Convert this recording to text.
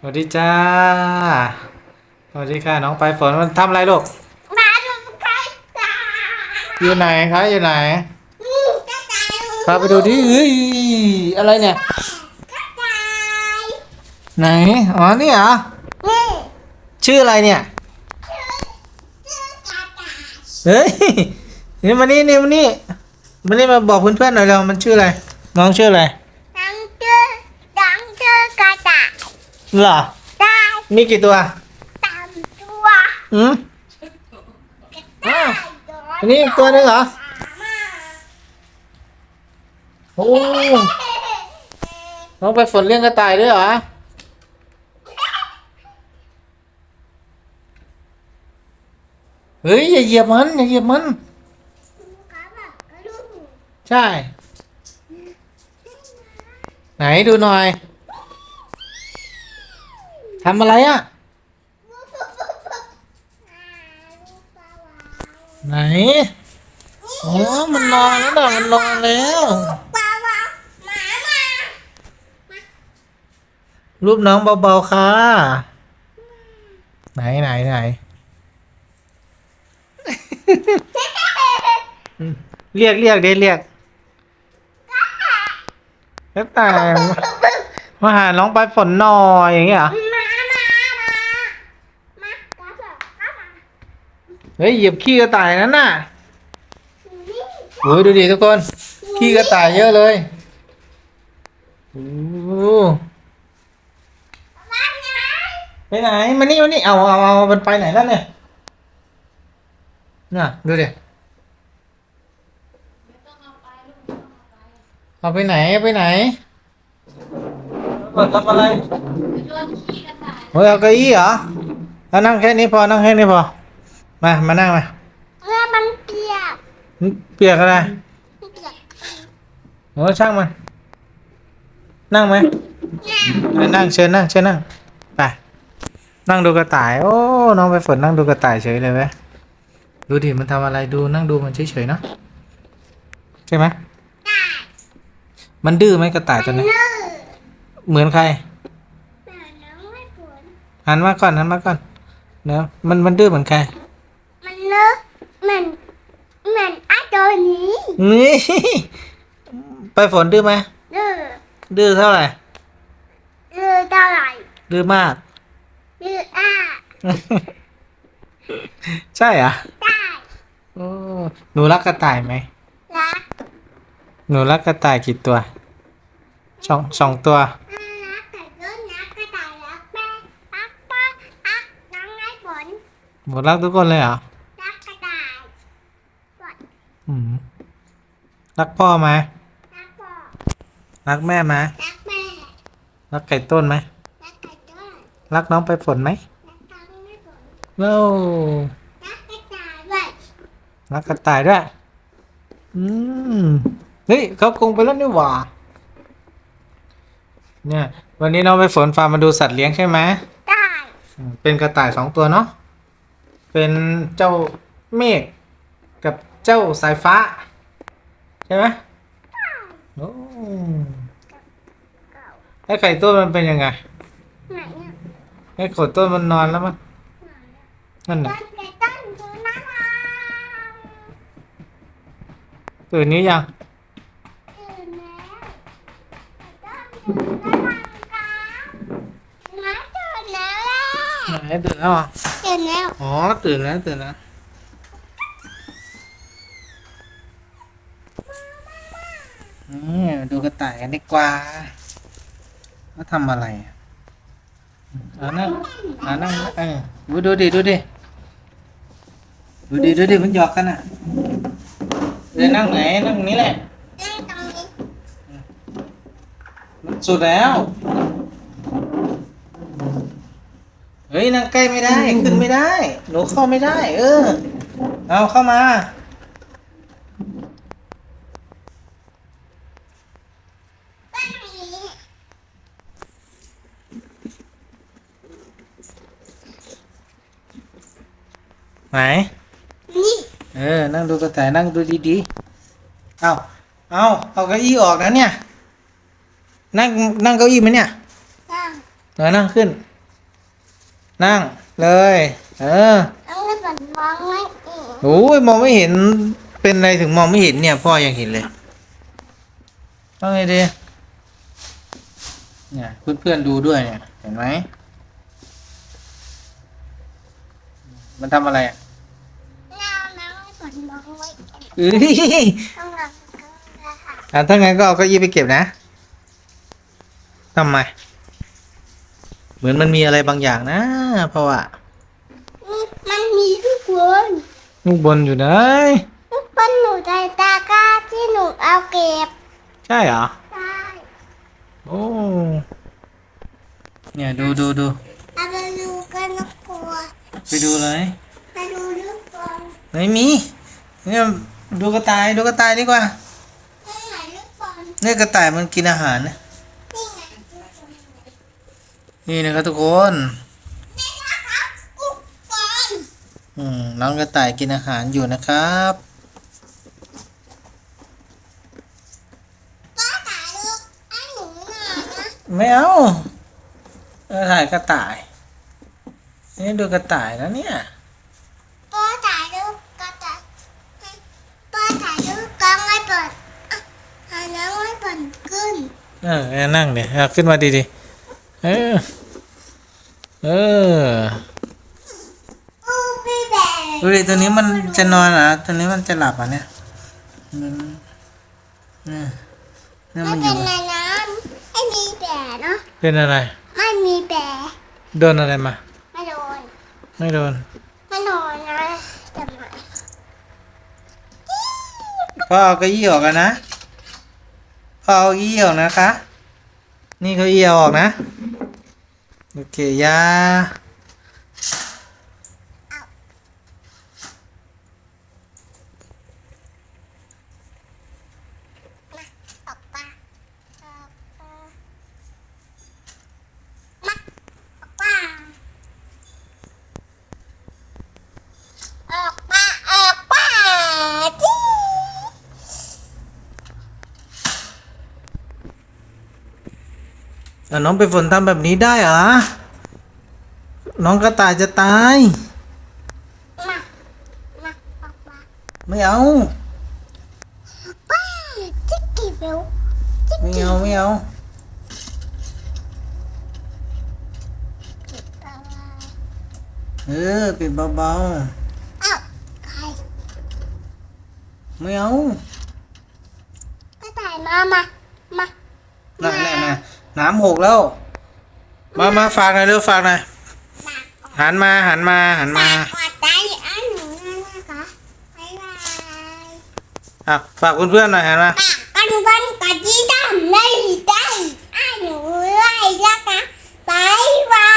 สวัสดีจ้า สวัสดีค่ะน้องไปลายฝนมันทำอะไรลูก มาดูใครตาอยู่ไหนคะอยู่ไหนอืมกระต่ายพาไปดูดิเฮ้ยอะไรเนี่ย กระต่ายไหน อ๋อ นี่เหรอ นี่ชื่ออะไรเนี่ยชื่อชื่อกระต่ายเฮ้ย นี่มานี่นี่มานี่มานี่มาบอกเพื่อนๆหน่อยเรามันชื่ออะไร น้องชื่ออะไร เหรอ ได้มีกี่ตัวตามตัวอืมกระต่ายอันนี้อีกตัวหนึงเหรอ โอ้น้องไปฝนเลี้ยงกระต่ายด้วยเหรอ เฮ้ย อย่าเหยียบมัน อย่าเหยียบมัน ใช่ ไหนดูหน่อย ทำอะไรอะ ไหน อ๋อ มันนอนแล้วนะมันนอนแล้วปลาวาหมามารูปน้องเบาๆค่ะ ไหนไหนไหน เรียกเรียกเด้เรียกแล้วแต่มาหาน้องไปลายฝนหน่อยอย่างเงี้ยเหรอ มามามามา กระต่ายกระต่าย เฮ้ยเหยียบขี้กระต่ายนั่นน่ะนี่โอ้ยดูดิทุกคน ขี้กระต่ายเยอะเลยโอ้มาไงไปไหนมานี่มานี่เอาเอาเอามันไปไหนแล้วเนี่ยน่ะดูดิเอาไปไหนเอาไปไหนเปิดทำอะไรโอ้ยเอาเก้าอี้เหรอเอานั่งแค่นี้พอนั่งแค่นี้พอ มา มานั่งมาเมื่อมันเปียกเปียกอะไรเปียกโอ้ช่างมัน นั่งไหมเนี่ยนั่งเชิญนั่งเชิญนั่งไปนั่งดูกระต่าย โอ้ น้องไปฝนนั่งดูกระต่ายเฉยเลยเว้ยดูดิมันทำอะไรดูนั่งดูมันเฉยๆเนาะใช่ไหมได้มันดื้อไหมกระต่ายตัวนี้ลื่นเหมือนใครแต่น้องไม่ฝนหันมาก่อนหันมาก่อนเนาะมันมันดื้อเหมือนใครมั นเลิกเหมือนเหมือนไอ้ตัวนี้นี่ ไปฝนดื้อไหมลื่นดื้อเท่าไหร่ลื่นเท่าไหร่ดื้อมากลื่นอะใช่เหรอะได้โอ้หนูรักกระต่ายไหมรักหนูรักกระต่ายกี่ตัวสองสองตัว อ่ารักแต่ลื่นรักกระต่ายรักแม่รักป้ารักน้องไอ้ฝนหนูรักทุกคนเลยเหรอ รักกระต่ายฝน อืมรักพ่อไหมรักพ่อรักแม่ไหมรักแม่รักไก่ต้นไหมรักไก่ต้นรักน้องไปฝนไหมรักน้องไอ้ฝนโอ้รักกระต่ายด้วยรักกระต่ายด้วยอืมเฮ้ยเขาคงไปแล้วนี่หว่าเนี่ย วันนี้น้องไปฝนฟาร์มมาดูสัตว์เลี้ยงใช่ไหมได้อืมเป็นกระต่ายสองตัวเนาะเป็นเจ้าเมฆกับ เจ้าสายฟ้า ใช่ไหมโอ้เก่าไอ้ไข่ต้นมันเป็นยังไงไหนเนี่ยไอ้ไข่ต้นมันนอนแล้วมั้งไหนอะนั่นต้น่ะนไก่ต้นคือน่ารักตื่นนี้ยัง ตื่นแล้วไก่ต้นคือน่ารักครับน้าตื่นแล้วไหนตื่นแล้วเหรอตื่นแล้ว อ๋อตื่นแล้วตื่นแล้ว ดูกระต่ายกันดีกว่าเขาทำอะไรอะอ่านั่งอ่านั่งเออดูดูดิดูดิดูดิดูดิมันหยอกกันอะเดี๋ยวนั่งไหนนั่งนี้แหละนั่งตรงนี้สุดแล้ว เฮ้ยนั่งใกล้ไม่ได้ขึ้นไม่ได้ หนูเข้าไม่ได้ เออ เอาเข้ามา ตั้งนี้ ไหน นี่ เออ นั่งดูกระต่ายนั่งดูดีๆ เอาเอาเอาเก้าอี้ออกนะเนี่ย นั่งนั่งเก้าอี้ไหมเนี่ยตั้งหน่อยนั่งขึ้น นั่งเลย เออต้องเล่นบอลมองไม่เห็นโอ้ยมองไม่เห็น เป็นอะไรถึงมองไม่เห็นเนี่ย พ่อยังเห็นเลยต้องไงดีเนี่ยเพื่อนๆดูด้วยเนี่ย เห็นไหม มันทำอะไรอะ น้าน้องเล่นบอลมองไม่ เห็นเอ้ยต้องลองกันนะคะอะถ้างั้นก็เอาเก้าอี้ไปเก็บนะทำไม เหมือนมันมีอะไรบางอย่างนะ เพราะว่านี่มันมีทุกคนลูกบนอยู่ไหนทุกคนหนูใจตากร้าที่หนูเอาเก็บ ใช่เหรอได้โอ้ เนี่ยดูดูดูเอาไปดูกันนะกลัวไปดูเลยไปดูลูกบอลไม่มีเนี่ย ดูกระต่ายดูกระต่ายดีกว่าให้ไหนลูกบอลเนี่ยกระต่ายมันกินอาหารนะนี่นะครับทุกคนนี่นะครับลูกบอลอืมน้องกระต่ายกินอาหารอยู่นะครับป้าถ่ายรูปให้หนูหน่อยนะไม่เอาเออถ่ายกระต่าย นี่ดูกระต่ายแล้วเนี่ย ป้าถ่ายรูปก็จะให้ป้าถ่ายรูปกล้องไม่เปิดอะหาน้องไม่เปิดขึ้น เออเอานั่งเดี๋ยวขึ้นมาดีๆเออเอออู้พี่แบงดูดิตัวนี้มันจะนอนเหรอตัวนี้มันจะหลับอะเนี่ยมันเนี่ยเนี่ยไม่มันอเป็ยู่นไรนะไม่มีแบเนาะเป็นอะไร ไม่มีแบโดนอะไรมา ไม่โดน ไม่โดน ไม่โดนนะแต่ไม่พ่อเอาเก้าอี้ออกกันนะ พอเอาเอี่ยวนะคะ นี่เขาเอี่ยวออกนะ โอเคยา ออกปะออกปะมาออกปะออกปะออกปะจี้ แล้วน้องไปฝนทำแบบนี้ได้เหรอ น้องกระต่ายจะตายมามาออกปะไม่เอาป้าจิ๊กกี้เบลจิ๊กไม่กี้เอา ไม่เอา เออปิดเบาอ้าวใครๆไม่เอา ก็ถ่ายมา มา มานั่น น้ำหกแล้ว มามาฝากหน่อยเร็วฝากหน่อยหันมาหันมาหันมาฝากใจอัะคายบายอะฝากเพื่อนๆหน่อยหันะากันวันกันที่ทำได้ได้อันหนูเลยนะคะบ๊ายบาย